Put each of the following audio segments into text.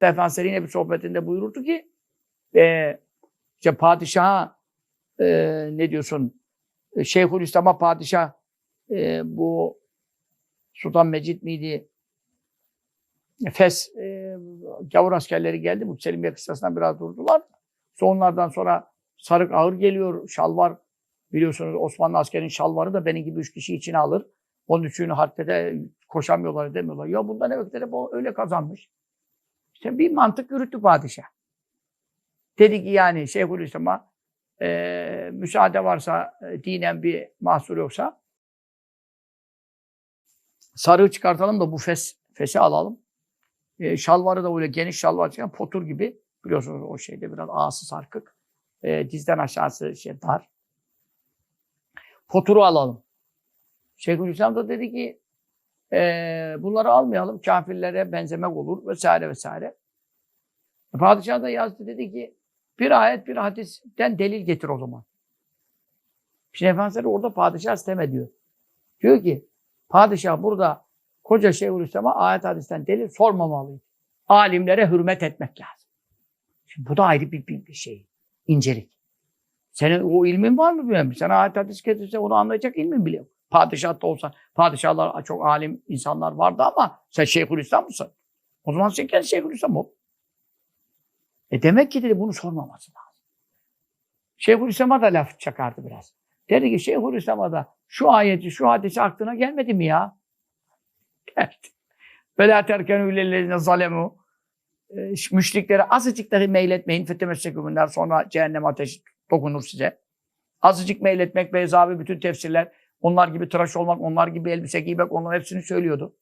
Efendimiz yine bir sohbetinde buyururdu ki e, işte padişaha e, ne diyorsun e, Şeyhülislam'a padişah e, bu Sultan Mecid miydi? Fes e, gavur askerleri geldi. Bu Selimiye kıssasından biraz durdular. Sonlardan sonra sarık ağır geliyor. Şalvar biliyorsunuz Osmanlı askerinin şalvarı da benim gibi üç kişi içine alır. Onun için harpte koşamıyorlar demiyorlar. Ya bundan evvelkileri bu öyle kazanmış. İşte bir mantık yürüttü padişah. Dedi ki yani Şeyhülislam'a e, müsaade varsa, e, dinen bir mahsur yoksa sarığı çıkartalım da bu fes, fesi alalım. E, şalvarı da öyle geniş şalvar çıkan potur gibi. Biliyorsunuz o şeyde biraz ağası sarkık. E, dizden aşağısı şey dar. Poturu alalım. Şeyhülislam da dedi ki e, bunları almayalım. Kafirlere benzemek olur vesaire vesaire. Padişah da yazdı dedi ki bir ayet bir hadisten delil getir o zaman. Şimdi Efendimiz orada padişah sistem ediyor. Diyor ki padişah burada koca Şeyhülislam'a ayet hadisten delil sormamalı. Alimlere hürmet etmek lazım. Şimdi bu da ayrı bir, bir, bir şey. incelik. Senin o ilmin var mı bilmiyorum. Sen ayet hadis getirse onu anlayacak ilmin bile yok. Padişah da olsa, padişahlar çok alim insanlar vardı ama sen Şeyhülislam mısın? O zaman sen kendi Şeyhülislam ol. E demek ki dedi bunu sormaması lazım. Şeyhülislam'a da laf çakardı biraz. Dedi ki Şeyhülislam'a da şu ayeti, şu hadisi aklına gelmedi mi ya? Geldi. Vela terkenü illellezine zalemu. E, Müşriklere azıcık dahi meyletmeyin. Fettemessekümünler sonra cehennem ateşi dokunur size. Azıcık meyletmek ve ezabi bütün tefsirler onlar gibi tıraş olmak, onlar gibi elbise giymek, onların hepsini söylüyordu.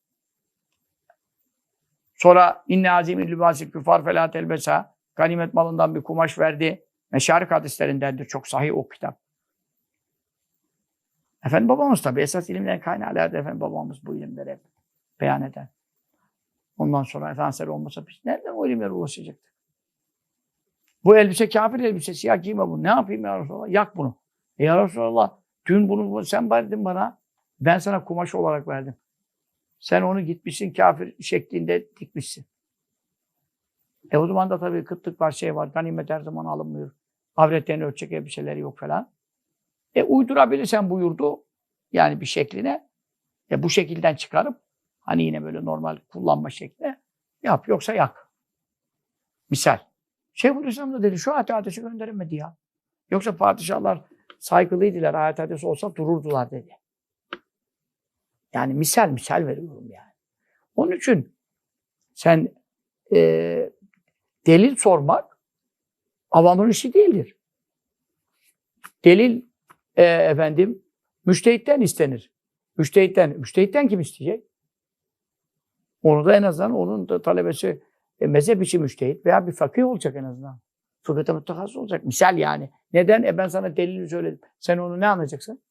Sonra inne azim libasi küfar felâ telbesa ganimet malından bir kumaş verdi. Meşarik hadislerindendir. Çok sahih o kitap. Efendim babamız tabi esas ilimlerin kaynağılardı. Efendim babamız bu ilimleri hep beyan eder. Ondan sonra Efendimiz olmasa biz nereden o ilimlere ulaşacaktık? Bu elbise kafir elbisesi. Ya giyme bunu. Ne yapayım ya Resulallah? Yak bunu. E ya Resulallah dün bunu sen verdin bana. Ben sana kumaş olarak verdim. Sen onu gitmişsin kafir şeklinde dikmişsin. E o zaman da tabii kıtlık var, şey var. Ganimet her zaman alınmıyor. Avretlerini ölçecek elbiseleri yok falan. E uydurabilirsen buyurdu. Yani bir şekline. E bu şekilden çıkarıp hani yine böyle normal kullanma şekline yap. Yoksa yak. Misal. Şeyhülislam da dedi şu ayet hadisi gönderilmedi ya. Yoksa padişahlar saygılıydılar. Ayet hadisi olsa dururdular dedi. Yani misal misal veriyorum yani. Onun için sen e, delil sormak avamın işi değildir. Delil e, efendim müştehitten istenir. Müştehitten, müştehitten kim isteyecek? Onu da en azından onun da talebesi e, mezhep içi müştehit veya bir fakih olacak en azından. Fıkıhta mutlakası olacak. Misal yani. Neden? E ben sana delili söyledim. Sen onu ne anlayacaksın?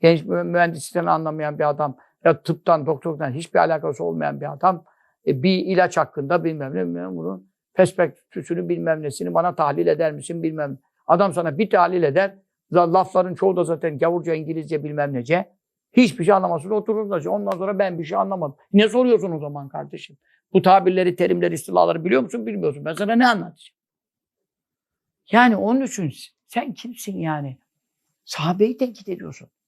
Genç mühendislikten anlamayan bir adam ya tıptan, doktorluktan hiçbir alakası olmayan bir adam e, bir ilaç hakkında bilmem ne, bilmem bunun perspektifini bilmem nesini bana tahlil eder misin bilmem. Adam sana bir tahlil eder. Lafların çoğu da zaten gavurca, İngilizce bilmem nece. Hiçbir şey anlamasın oturur da ondan sonra ben bir şey anlamadım. Ne soruyorsun o zaman kardeşim? Bu tabirleri, terimleri, istilaları biliyor musun bilmiyorsun. Ben sana ne anlatacağım? Yani onun için sen kimsin yani? Sahabeyi tenkit ediyorsun.